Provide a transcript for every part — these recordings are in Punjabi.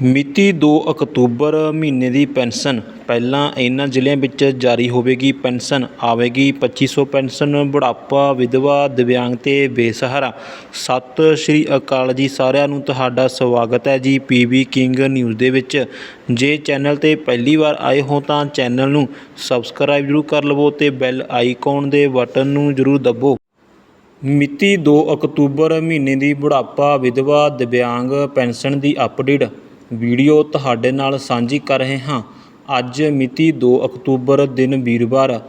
ਮਿਤੀ ਦੋ ਅਕਤੂਬਰ ਮਹੀਨੇ ਦੀ ਪੈਨਸ਼ਨ। ਪਹਿਲਾਂ ਇਹਨਾਂ ਜ਼ਿਲ੍ਹਿਆਂ ਵਿੱਚ ਜਾਰੀ ਹੋਵੇਗੀ ਪੈਨਸ਼ਨ, ਆਵੇਗੀ ਪੱਚੀ ਸੌ ਪੈਨਸ਼ਨ, ਬੁਢਾਪਾ, ਵਿਧਵਾ, ਦਿਵਿਆਂਗ ਅਤੇ ਬੇਸਹਾਰਾ। ਸਤਿ ਸ਼੍ਰੀ ਅਕਾਲ ਜੀ ਸਾਰਿਆਂ ਨੂੰ ਤੁਹਾਡਾ ਸਵਾਗਤ ਹੈ ਜੀ ਪੀਬੀ ਕਿੰਗ ਨਿਊਜ਼ ਦੇ ਵਿੱਚ। ਜੇ ਚੈਨਲ ਤੇ ਪਹਿਲੀ ਵਾਰ ਆਏ ਹੋ ਤਾਂ ਚੈਨਲ ਨੂੰ ਸਬਸਕ੍ਰਾਈਬ ਜ਼ਰੂਰ ਕਰ ਲਵੋ ਤੇ ਬੈਲ ਆਈਕਨ ਦੇ ਬਟਨ ਨੂੰ ਜ਼ਰੂਰ ਦੱਬੋ। ਮਿਤੀ 2 ਅਕਤੂਬਰ ਮਹੀਨੇ ਦੀ ਬੁਢਾਪਾ, ਵਿਧਵਾ, ਦਿਵਿਆਂਗ ਪੈਨਸ਼ਨ ਦੀ ਅਪਡੇਟ। ਵੀਡੀਓ ਤੁਹਾਡੇ ਨਾਲ ਸਾਂਝੀ ਕਰ ਰਹੇ ਹਾਂ। ਅੱਜ ਮਿਤੀ 2 ਅਕਤੂਬਰ ਦਿਨ ਵੀਰਵਾਰ,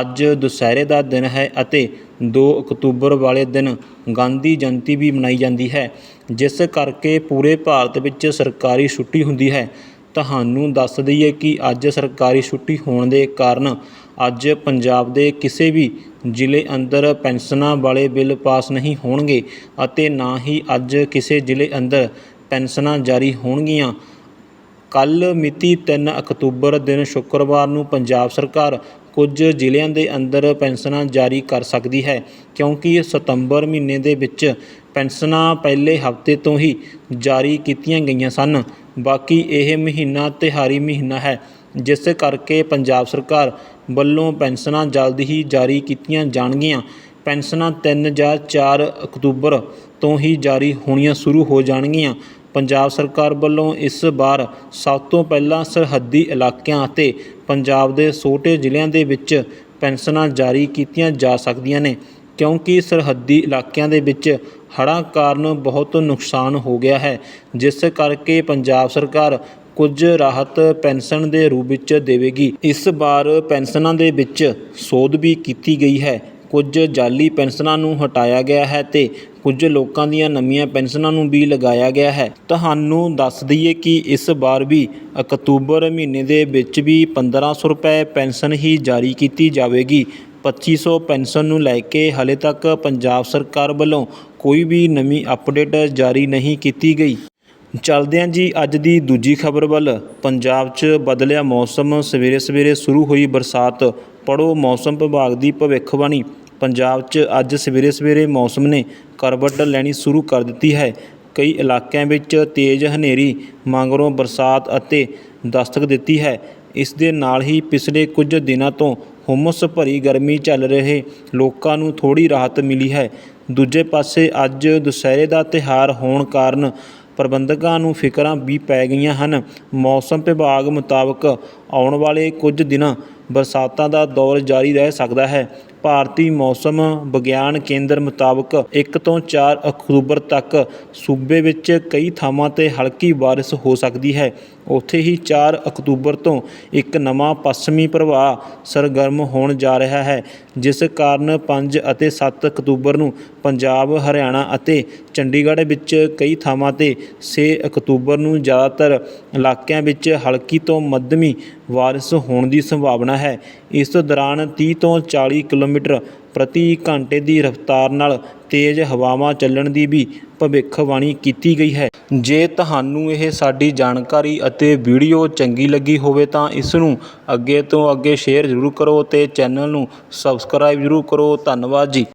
ਅੱਜ ਦੁਸਹਿਰੇ ਦਾ ਦਿਨ ਹੈ ਅਤੇ 2 ਅਕਤੂਬਰ ਵਾਲੇ ਦਿਨ ਗਾਂਧੀ ਜਯੰਤੀ ਵੀ ਮਨਾਈ ਜਾਂਦੀ ਹੈ। ਜਿਸ ਕਰਕੇ ਪੂਰੇ ਭਾਰਤ ਵਿੱਚ ਸਰਕਾਰੀ ਛੁੱਟੀ ਹੁੰਦੀ ਹੈ। ਤੁਹਾਨੂੰ ਦੱਸ ਦਈਏ ਕਿ ਅੱਜ ਸਰਕਾਰੀ ਛੁੱਟੀ ਹੋਣ ਦੇ ਕਾਰਨ ਅੱਜ ਪੰਜਾਬ ਦੇ ਕਿਸੇ ਵੀ ਜ਼ਿਲ੍ਹੇ ਅੰਦਰ ਪੈਨਸ਼ਨਾਂ ਵਾਲੇ ਬਿੱਲ ਪਾਸ ਨਹੀਂ ਹੋਣਗੇ ਅਤੇ ਨਾ ਹੀ ਅੱਜ ਕਿਸੇ ਜ਼ਿਲ੍ਹੇ ਅੰਦਰ ਪੈਨਸ਼ਨਾਂ ਜਾਰੀ ਹੋਣਗੀਆਂ। ਕੱਲ੍ਹ ਮਿਤੀ 3 ਅਕਤੂਬਰ ਦਿਨ ਸ਼ੁੱਕਰਵਾਰ ਨੂੰ ਪੰਜਾਬ ਸਰਕਾਰ ਕੁਝ ਜ਼ਿਲ੍ਹਿਆਂ ਦੇ ਅੰਦਰ ਪੈਨਸ਼ਨਾਂ ਜਾਰੀ ਕਰ ਸਕਦੀ ਹੈ, ਕਿਉਂਕਿ ਸਤੰਬਰ ਮਹੀਨੇ ਦੇ ਵਿੱਚ ਪੈਨਸ਼ਨਾਂ ਪਹਿਲੇ ਹਫ਼ਤੇ ਤੋਂ ਹੀ ਜਾਰੀ ਕੀਤੀਆਂ ਗਈਆਂ ਸਨ। ਬਾਕੀ ਇਹ ਮਹੀਨਾ ਤਿਹਾਰੀ ਮਹੀਨਾ ਹੈ, ਜਿਸ ਕਰਕੇ ਪੰਜਾਬ ਸਰਕਾਰ ਵੱਲੋਂ ਪੈਨਸ਼ਨਾਂ ਜਲਦ ਹੀ ਜਾਰੀ ਕੀਤੀਆਂ ਜਾਣਗੀਆਂ। ਪੈਨਸ਼ਨਾਂ 3 ਜਾਂ 4 ਅਕਤੂਬਰ ਤੋਂ ਹੀ ਜਾਰੀ ਹੋਣੀਆਂ ਸ਼ੁਰੂ ਹੋ ਜਾਣਗੀਆਂ। ਪੰਜਾਬ ਸਰਕਾਰ ਵੱਲੋਂ ਇਸ ਵਾਰ ਸਭ ਤੋਂ ਪਹਿਲਾਂ ਸਰਹੱਦੀ ਇਲਾਕਿਆਂ ਅਤੇ ਪੰਜਾਬ ਦੇ ਛੋਟੇ ਜ਼ਿਲ੍ਹਿਆਂ ਦੇ ਵਿੱਚ ਪੈਨਸ਼ਨਾਂ ਜਾਰੀ ਕੀਤੀਆਂ ਜਾ ਸਕਦੀਆਂ ਨੇ, ਕਿਉਂਕਿ ਸਰਹੱਦੀ ਇਲਾਕਿਆਂ ਦੇ ਵਿੱਚ ਹੜ੍ਹਾਂ ਕਾਰਨ ਬਹੁਤ ਨੁਕਸਾਨ ਹੋ ਗਿਆ ਹੈ। ਜਿਸ ਕਰਕੇ ਪੰਜਾਬ ਸਰਕਾਰ ਕੁਝ ਰਾਹਤ ਪੈਨਸ਼ਨ ਦੇ ਰੂਪ ਵਿੱਚ ਦੇਵੇਗੀ। ਇਸ ਵਾਰ ਪੈਨਸ਼ਨਾਂ ਦੇ ਵਿੱਚ ਸੋਧ ਵੀ ਕੀਤੀ ਗਈ ਹੈ ਕੁਝ ਜਾਅਲੀ ਪੈਨਸ਼ਨਾਂ ਨੂੰ ਹਟਾਇਆ ਗਿਆ ਹੈ ਅਤੇ ਕੁਝ ਲੋਕਾਂ ਦੀਆਂ ਨਵੀਆਂ ਪੈਨਸ਼ਨਾਂ ਨੂੰ ਵੀ ਲਗਾਇਆ ਗਿਆ ਹੈ। ਤੁਹਾਨੂੰ ਦੱਸ ਦਈਏ ਕਿ ਇਸ ਵਾਰ ਵੀ ਅਕਤੂਬਰ ਮਹੀਨੇ ਦੇ ਵਿੱਚ ਵੀ 1500 ਰੁਪਏ ਪੈਨਸ਼ਨ ਹੀ ਜਾਰੀ ਕੀਤੀ ਜਾਵੇਗੀ। ਪੱਚੀ ਸੌ ਪੈਨਸ਼ਨ ਨੂੰ ਲੈ ਕੇ ਹਾਲੇ ਤੱਕ ਪੰਜਾਬ ਸਰਕਾਰ ਵੱਲੋਂ ਕੋਈ ਵੀ ਨਵੀਂ ਅਪਡੇਟ ਜਾਰੀ ਨਹੀਂ ਕੀਤੀ ਗਈ। ਚੱਲਦੇ ਹਾਂ ਜੀ ਅੱਜ ਦੀ ਦੂਜੀ ਖਬਰ ਵੱਲ, ਪੰਜਾਬ 'ਚ ਬਦਲਿਆ ਮੌਸਮ ਸਵੇਰੇ ਸਵੇਰੇ ਸ਼ੁਰੂ ਹੋਈ ਬਰਸਾਤ। ਪੜੋ ਮੌਸਮ ਵਿਭਾਗ ਦੀ ਭਵਿੱਖਬਾਣੀ। ਪੰਜਾਬ 'ਚ ਅੱਜ ਸਵੇਰੇ ਸਵੇਰੇ ਮੌਸਮ ਨੇ ਕਰਵਟ ਲੈਣੀ ਸ਼ੁਰੂ ਕਰ ਦਿੱਤੀ ਹੈ। ਕਈ ਇਲਾਕਿਆਂ ਵਿੱਚ ਤੇਜ਼ ਹਨੇਰੀ, ਮਗਰੋਂ ਬਰਸਾਤ ਅਤੇ ਦਸਤਕ ਦਿੱਤੀ ਹੈ। ਇਸ ਦੇ ਨਾਲ ਹੀ ਪਿਛਲੇ ਕੁਝ ਦਿਨਾਂ ਤੋਂ ਹੁਮਸ ਭਰੀ ਗਰਮੀ ਚੱਲ ਰਹੇ ਲੋਕਾਂ ਨੂੰ ਥੋੜ੍ਹੀ ਰਾਹਤ ਮਿਲੀ ਹੈ। ਦੂਜੇ ਪਾਸੇ ਅੱਜ ਦੁਸਹਿਰੇ ਦਾ ਤਿਉਹਾਰ ਹੋਣ ਕਾਰਨ ਪ੍ਰਬੰਧਕਾਂ ਨੂੰ ਫਿਕਰਾਂ ਵੀ ਪੈ ਗਈਆਂ ਹਨ। ਮੌਸਮ ਵਿਭਾਗ ਮੁਤਾਬਕ ਆਉਣ ਵਾਲੇ ਕੁਝ ਦਿਨਾਂ ਬਰਸਾਤਾਂ ਦਾ ਦੌਰ ਜਾਰੀ ਰਹਿ ਸਕਦਾ ਹੈ। ਭਾਰਤੀ ਮੌਸਮ ਵਿਗਿਆਨ ਕੇਂਦਰ ਮੁਤਾਬਕ ਇੱਕ ਤੋਂ 4 ਅਕਤੂਬਰ ਤੱਕ ਸੂਬੇ ਵਿੱਚ ਕਈ ਥਾਵਾਂ ਤੇ ਹਲਕੀ ਬਾਰਿਸ਼ ਹੋ ਸਕਦੀ ਹੈ। ਉੱਥੇ ਹੀ 4 ਅਕਤੂਬਰ ਤੋਂ ਇੱਕ ਨਵਾਂ ਪੱਛਮੀ ਪ੍ਰਵਾਹ ਸਰਗਰਮ ਹੋਣ ਜਾ ਰਿਹਾ ਹੈ, ਜਿਸ ਕਾਰਨ 5 ਅਤੇ 7 ਅਕਤੂਬਰ ਨੂੰ ਪੰਜਾਬ, ਹਰਿਆਣਾ ਅਤੇ ਚੰਡੀਗੜ੍ਹ ਵਿੱਚ ਕਈ ਥਾਵਾਂ ਤੇ 6 ਅਕਤੂਬਰ ਨੂੰ ਜ਼ਿਆਦਾਤਰ ਇਲਾਕਿਆਂ ਵਿੱਚ ਹਲਕੀ ਤੋਂ ਮੱਧਮੀ ਬਾਰਿਸ਼ ਹੋਣ ਦੀ ਸੰਭਾਵਨਾ ਹੈ। ਇਸ ਦੌਰਾਨ 30 ਤੋਂ 40 ਕਿਲੋਮੀਟਰ ਪ੍ਰਤੀ ਘੰਟੇ ਦੀ ਰਫ਼ਤਾਰ ਨਾਲ ਤੇਜ਼ ਹਵਾਵਾਂ ਚੱਲਣ ਦੀ ਵੀ ਭਵਿੱਖਬਾਣੀ ਕੀਤੀ ਗਈ ਹੈ। ਜੇ ਤੁਹਾਨੂੰ ਇਹ ਸਾਡੀ ਜਾਣਕਾਰੀ ਅਤੇ ਵੀਡੀਓ ਚੰਗੀ ਲੱਗੀ ਹੋਵੇ ਤਾਂ ਇਸ ਨੂੰ ਅੱਗੇ ਤੋਂ ਅੱਗੇ ਸ਼ੇਅਰ ਜ਼ਰੂਰ ਕਰੋ ਅਤੇ ਚੈਨਲ ਨੂੰ ਸਬਸਕ੍ਰਾਈਬ ਜ਼ਰੂਰ ਕਰੋ। ਧੰਨਵਾਦ ਜੀ।